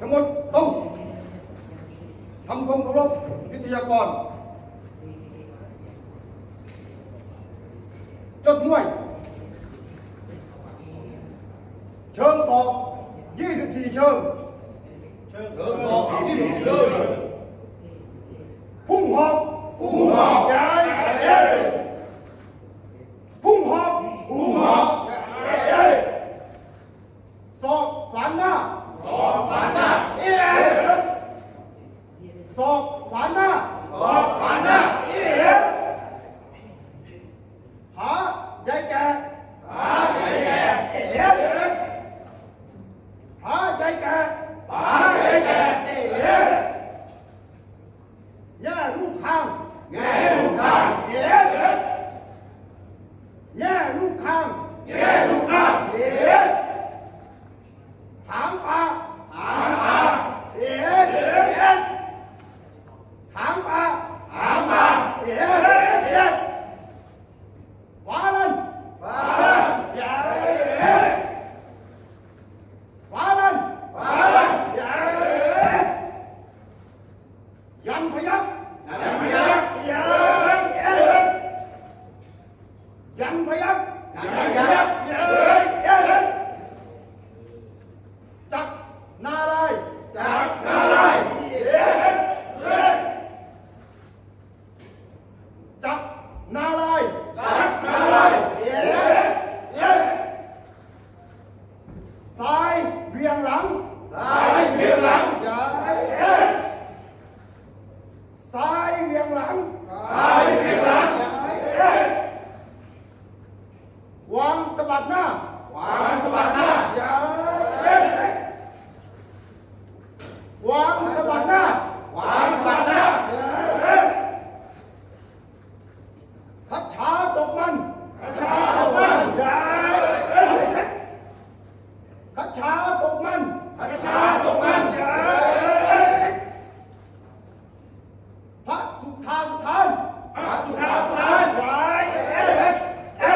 ทั้งหมดต้องทำความเคารพวิทยากร จดหน่วย เชิงสอบ 24 เชิง เชิงสอบที่เชิง พุ่งหอบ ผู้หอบย้ายเย้ พุ่งหอบ ผู้หอบเย้ สอบฝานหน้าสอบผ่านหน้าเย้สอบฝานหน้าสอบผ่านหน้าเย้หายายแก่ หาใหญ่แก่เย้ หายายแก่ หาใหญ่แก่เย้ แย่ลูกข้าง แง่ลูกข้างเย้ แย่ลูกข้าง แง่ลูกข้างเย้ ถางปลา หางตา เอ๋ เย้ ถางปลา หางตา เอ๋ เย้ ฟ้าลัน ฟ้าใหญ่ ฟ้าลัน ฟ้าใหญ่ ยันพยัก ยังไม่ยักเย้ ยันพยัก ยังยักเย้เย้ จักรนารายณ์ จากนาลายณ์เย้เย้ จักรนารายณ์ จากนาลายณ์เย้เย้ สายเบียงหลัง สายเบียงหลัง ย้าย เย้ สายเบียงหลัง สายเบียงหลังเย้ วางสะบัดหน้าวางสะบัดหน้าย้ายเย้วางสะบัดหน้าวางสะบัดหน้าเย้ทัดช้าตกมันชาตกมันเย้เย้ทัดช้าตกมันชาตกมันเย้พระสุธาสุธาน อาสุนาสานเย้เย้เย้เย้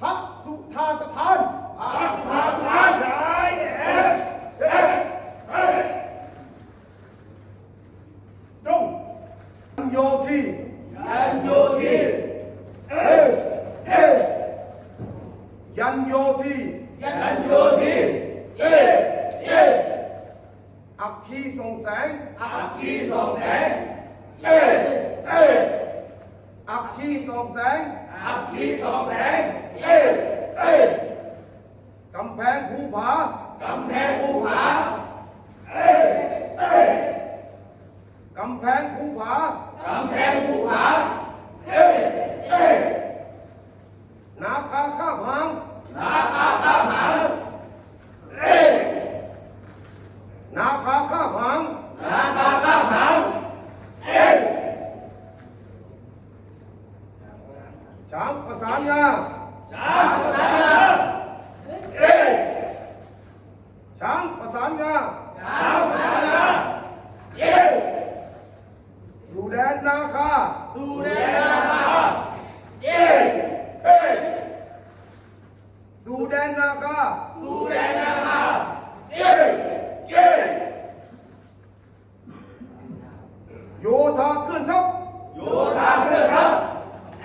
พระสุธาสถาน อาสุนาสานเย้เย้เย้เย้ ตรงโยธี ยันโยธี เอสเอส ยันโยธียันโยธีเยสเยสอัคคีส่องแสง อัคคีสองแสงเยสเยส อัคคีส่องแสง อัคคีสองแสงเยสเยส กำแพงภูผากำแพงภูผาเยสเยส กำแพงภูผากำแพงภูผาเยสเยส นาคาข้าบหาง นาคาข้าหางเยส นาคาข้าบหาง นาคาข้าหางเยส ช้างประสานงา ช้างประสานงาเยส ช้างประสานงาช้างประสานงาเยสสู่แดนนาคาสู่แดนนาคา yes yes สู่แดนนาคาสู่แดนนาคา yes yes โยธาเคลื่อนทัพ โยธาเคลื่อนทัพ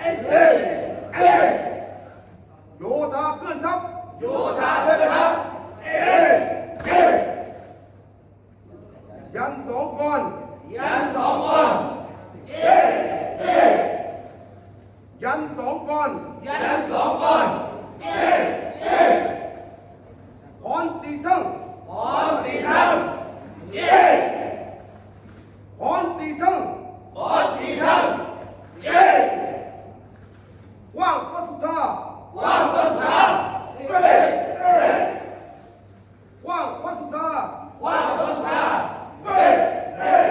yes yes โยธาเคลื่อนทัพ โยธาเคลื่อนทัพ yes yes ยันสองกร ยันสองคน yes yes ยันสองกรยันสองคน yes yes ขอนตีทั้งพร้อมตีทั้ง yes ขอนตีทั้งพร้อมตีทั้ง yes ว่างพระสุธาว่างประสาน yes yes ว่างพระสุธาว่างประสานเฮ้ยเฮ้ย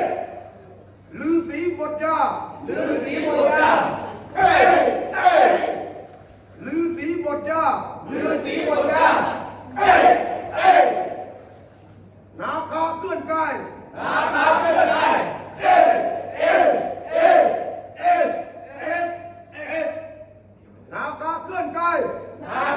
ลือสีบทยาฤาษีบุตรยาเฮ้ยเฮ้ย ลือสีบทยาฤาษีบุตรยาเอ้ยเอ้ยนาคาเคลื่อนกายนาคาเคลื่อนไหวเอ้ยเอ้ยเอ้ยเอ้ยเอ้ยเอ้ยนาคาเคลื่อนกายนา